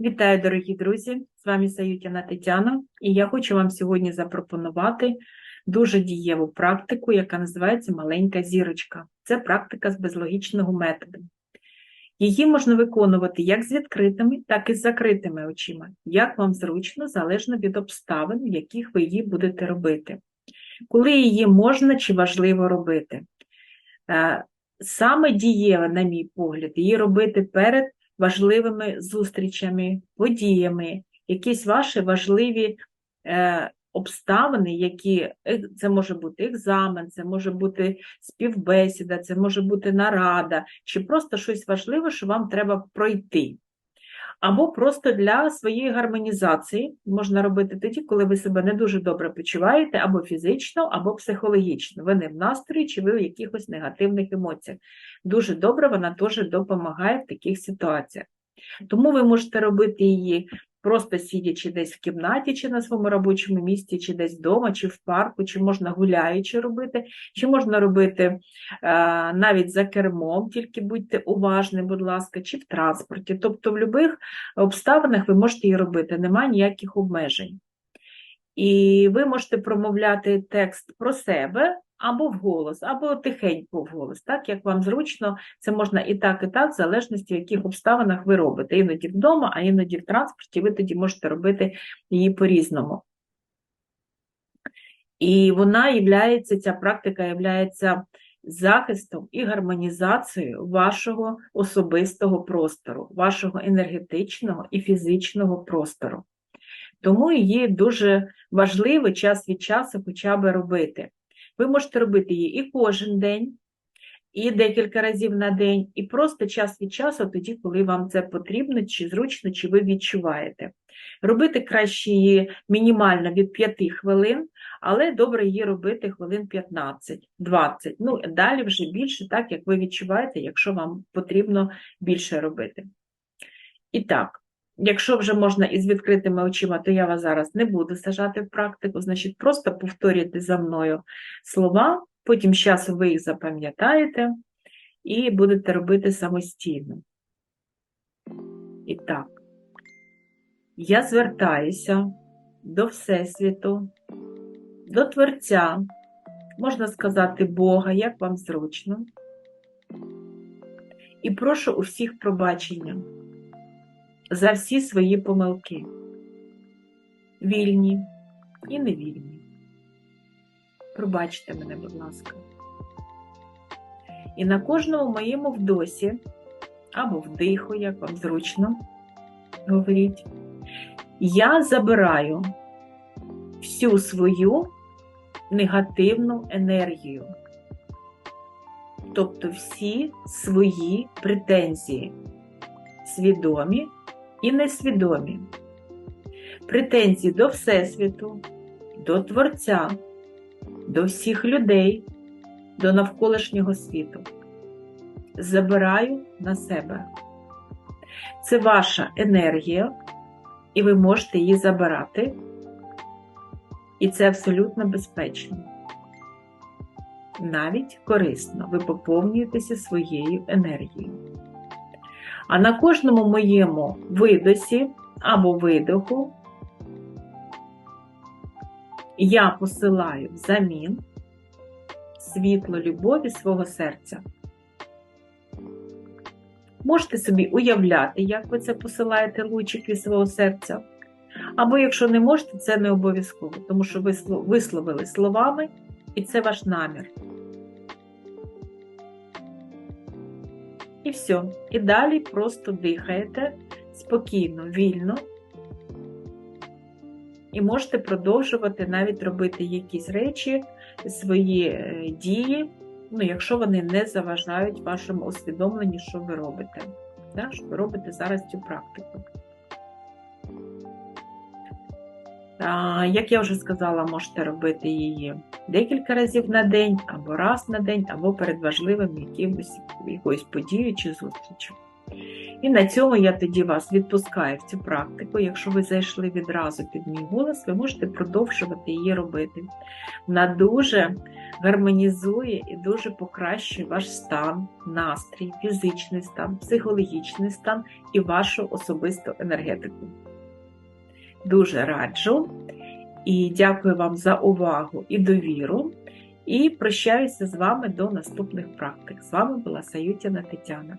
Вітаю, дорогі друзі! З вами Саютіна Тетяна, і я хочу вам сьогодні запропонувати дуже дієву практику, яка називається маленька зірочка. Це практика з безлогічного методу. Її можна виконувати як з відкритими, так і з закритими очима, як вам зручно, залежно від обставин, в яких ви її будете робити. Коли її можна чи важливо робити. Е, Саме дієве, на мій погляд, її робити перед важливими зустрічами, подіями, якісь ваші важливі е, обставини, які е, це може бути екзамен, це може бути співбесіда, це може бути нарада, чи просто щось важливе, що вам треба пройти. Або просто для своєї гармонізації можна робити тоді, коли ви себе не дуже добре почуваєте, або фізично, або психологічно. Ви не в настрої, чи ви в якихось негативних емоціях. Дуже добре вона теж допомагає в таких ситуаціях. Тому ви можете робити її просто сидячи десь в кімнаті, чи на своєму робочому місці, чи десь вдома, чи в парку, чи можна гуляючи робити, чи можна робити е, навіть за кермом, тільки будьте уважні, будь ласка, чи в транспорті. Тобто в будь-яких обставинах ви можете її робити, немає ніяких обмежень. І ви можете промовляти текст про себе або вголос, або тихенько вголос, так як вам зручно, це можна і так, і так, в залежності, в яких обставинах ви робите. Іноді вдома, а іноді в транспорті, ви тоді можете робити її по-різному. І вона являється, ця практика являється захистом і гармонізацією вашого особистого простору, вашого енергетичного і фізичного простору. Тому її дуже важливо час від часу хоча б робити. Ви можете робити її і кожен день, і декілька разів на день, і просто час від часу, тоді, коли вам це потрібно, чи зручно, чи ви відчуваєте. Робити краще її мінімально від 5 хвилин, але добре її робити хвилин 15-20. Ну, далі вже більше, так як ви відчуваєте, якщо вам потрібно більше робити. І так. Якщо вже можна із відкритими очима, то я вас зараз не буду сажати в практику, значить, просто повторюйте за мною слова, потім з часу ви їх запам'ятаєте і будете робити самостійно. І так, я звертаюся до Всесвіту, до Творця, можна сказати, Бога, як вам зручно, і прошу у всіх пробачення за всі свої помилки, вільні і невільні. Пробачте мене, будь ласка. І на кожному моєму вдосі або вдиху, як вам зручно говоріть, я забираю всю свою негативну енергію, тобто всі свої претензії, свідомі і несвідомі. Претензії до Всесвіту, до Творця, до всіх людей, до навколишнього світу. Забираю на себе. Це ваша енергія, і ви можете її забирати, і це абсолютно безпечно. Навіть корисно, ви поповнюєтеся своєю енергією. А на кожному моєму видосі або видоху я посилаю взамін світло любові свого серця. Можете собі уявляти, як ви це посилаєте лучик від свого серця. Або, якщо не можете, це не обов'язково, тому що ви висловили словами, і це ваш намір. І все. І далі просто дихаєте спокійно, вільно. І можете продовжувати навіть робити якісь речі, свої е, дії, ну, якщо вони не заважають вашому усвідомленню, що ви робите. Да? Що ви робите зараз цю практику. Як я вже сказала, можете робити її декілька разів на день, або раз на день, або перед важливим якимось, якоюсь подією чи зустрічю. І на цьому я тоді вас відпускаю в цю практику. Якщо ви зайшли відразу під мій голос, ви можете продовжувати її робити. Вона дуже гармонізує і дуже покращує ваш стан, настрій, фізичний стан, психологічний стан і вашу особисту енергетику. Дуже раджу і дякую вам за увагу і довіру. І прощаюся з вами до наступних практик. З вами була Саютіна Тетяна.